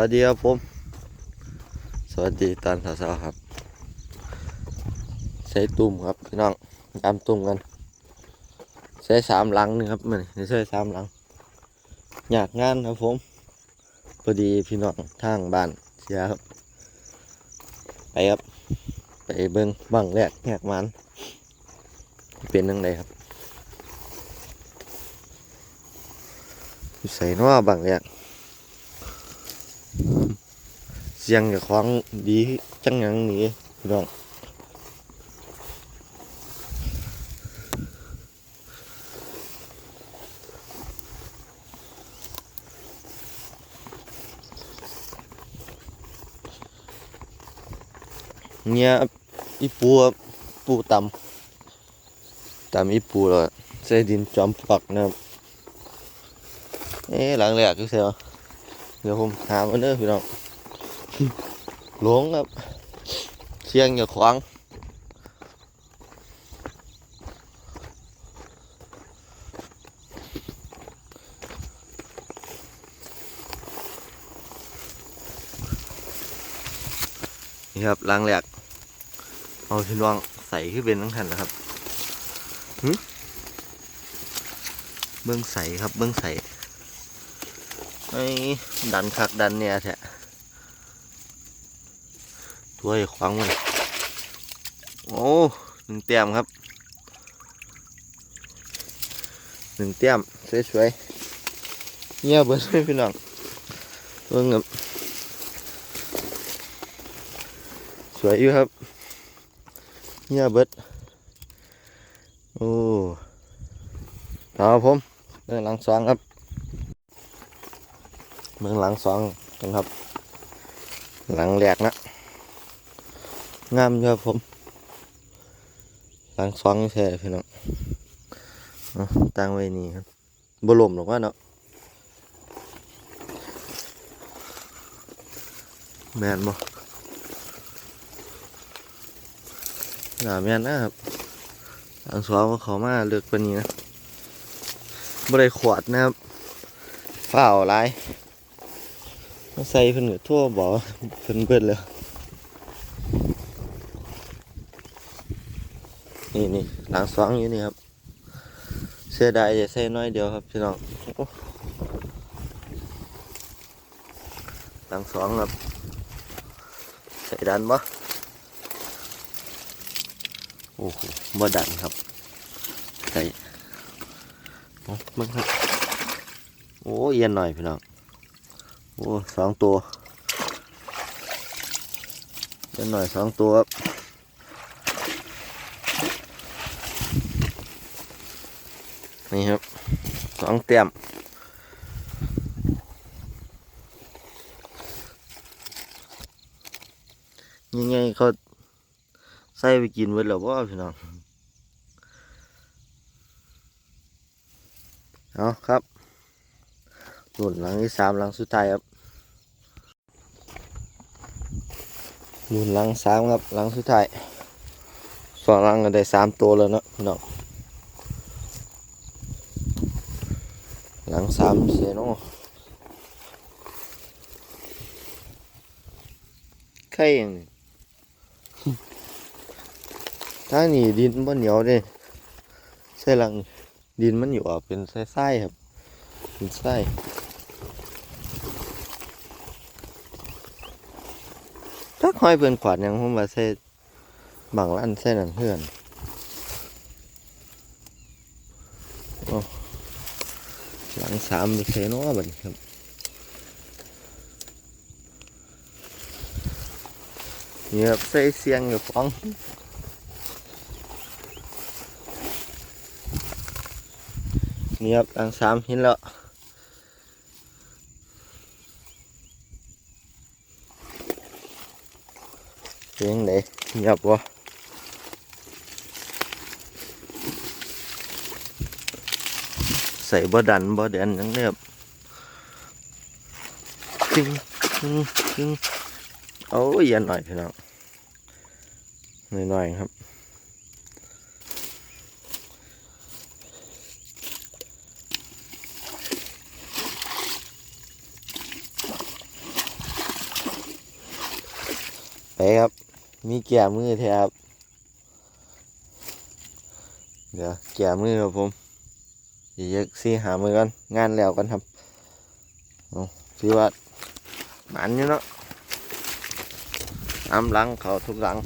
วัสดีครับผม สวัสดีตอนเช้าๆครับ ใส่ตุ่มครับพี่น้องตามตุ่มกัน ใส่สามหลังหนึงครับมันใส่สามหลัง อยากงานครับผม พอดีพี่น้องทางบ้านเสียครับ ไปครับ ไปเบิ้งบังแรกแหกมัน เป็นยังไงครับ ใส่นัวบังแรก เสียงกับของดีจังหยังนี่พี่น้องเนี่ยอีปูครับปูตำตำอีปูแล้วใส่ดินจอมปลวกนะครับเอ๊ะหลังแรกคือเสีย เดี๋ยวผมหามาเด้อพี่น้องหลงครับเสียงอย่าขวางนี่ครับล้างแหลกเอาพี่น้องใส่ขึ้นเป็นทั้งทันนะครับหึเบื้องใสครับเบื้องใส ไอ้ดันคักดันเนี่ยแท้ถ้วยขวางมันโอ้หนึ่งเตี้ยมครับหนึ่งเตี้ยมสวยๆเงียบเบิดเลยพี่น้องเบิ่งครับสวยอยู่ครับเงียบเบิดโอ้เอาครับผมเบื้องหลังสองครับ เบื้องหลังสองกันครับ หลังแรกนะงามครับผม หลังสองแช่พี่น้องเอาตั้งไว้นี่ครับบลมหรอกว่าเนาะแมนบ่หนาแมนนะครับหลังสองก็เขามาเลือกปานนี้นะบ่ได้ขวดนะครับฝ้าวหลาย มาใส่เพิ่นก็ทั่วบ่เพิ่นเบิดเลยนี่นี่หลังสองอยู่นี่ครับ เสียดายจะใส่น้อยเดียวครับพี่น้องหลังสองครับ ใส่ดันบ่โอ้โหบ่ดันครับ ใส่มึงครับ โอ้เอียนหน่อยพี่น้อง โอ้สองตัวเอียนหน่อยสองตัวครับนี่ครับสองเต็มยังไงเขาใส่ไปกินไว้แล้วว่าพี่น้อง เอาครับ หนุนหลังที่สามหลังสุดท้ายครับหนุนหลังสามครับหลังสุดท้ายสองหลังก็ได้สามตัวแล้วเนาะพี่น้องหลังสามเสียนาะใครอย่างถ้านี่ดินมันเหนียวเด้ใช่หลังดินมันอยู่ออกเป็นไส้ๆครับเป็นไส้ ถ้าคอยเพื่นขวาดหยังผมว่าใส่บางร้านใส่นั่นเพื่อนหลังสามมีเซโน่บัดนครับนี่ครับใส่เสียงอยู่ฟังนี่ครับหลังสามเห็นแล้ว เสียงไหนเงียบวะใส่บ่ดันบ่แดนยังเรียบจึงจึงจึงโอ้ยยันหน่อยพี่น้องหน่อยๆครับ ไปครับ มีแก่มือแทครับ เดี๋ยวแก่มือครับผมเดี๋ยวซีหามือกันงานแล้วกันครับเอาสิว่าหมันอยู่เนาะน้ำลังเขาทุกหลัง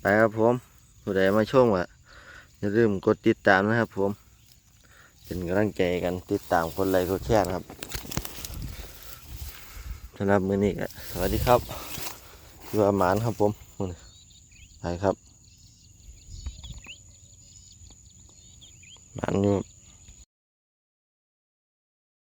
ไปครับผมผู้ใดมาชมอะอย่าลืมกดติดตามนะครับผม เป็นกำลังใจกันติดตามคนไลค์คนแชร์นะครับ สำหรับมือนี้ก็สวัสดีครับที่ว่าหมานครับผมไปครับหมานอยู่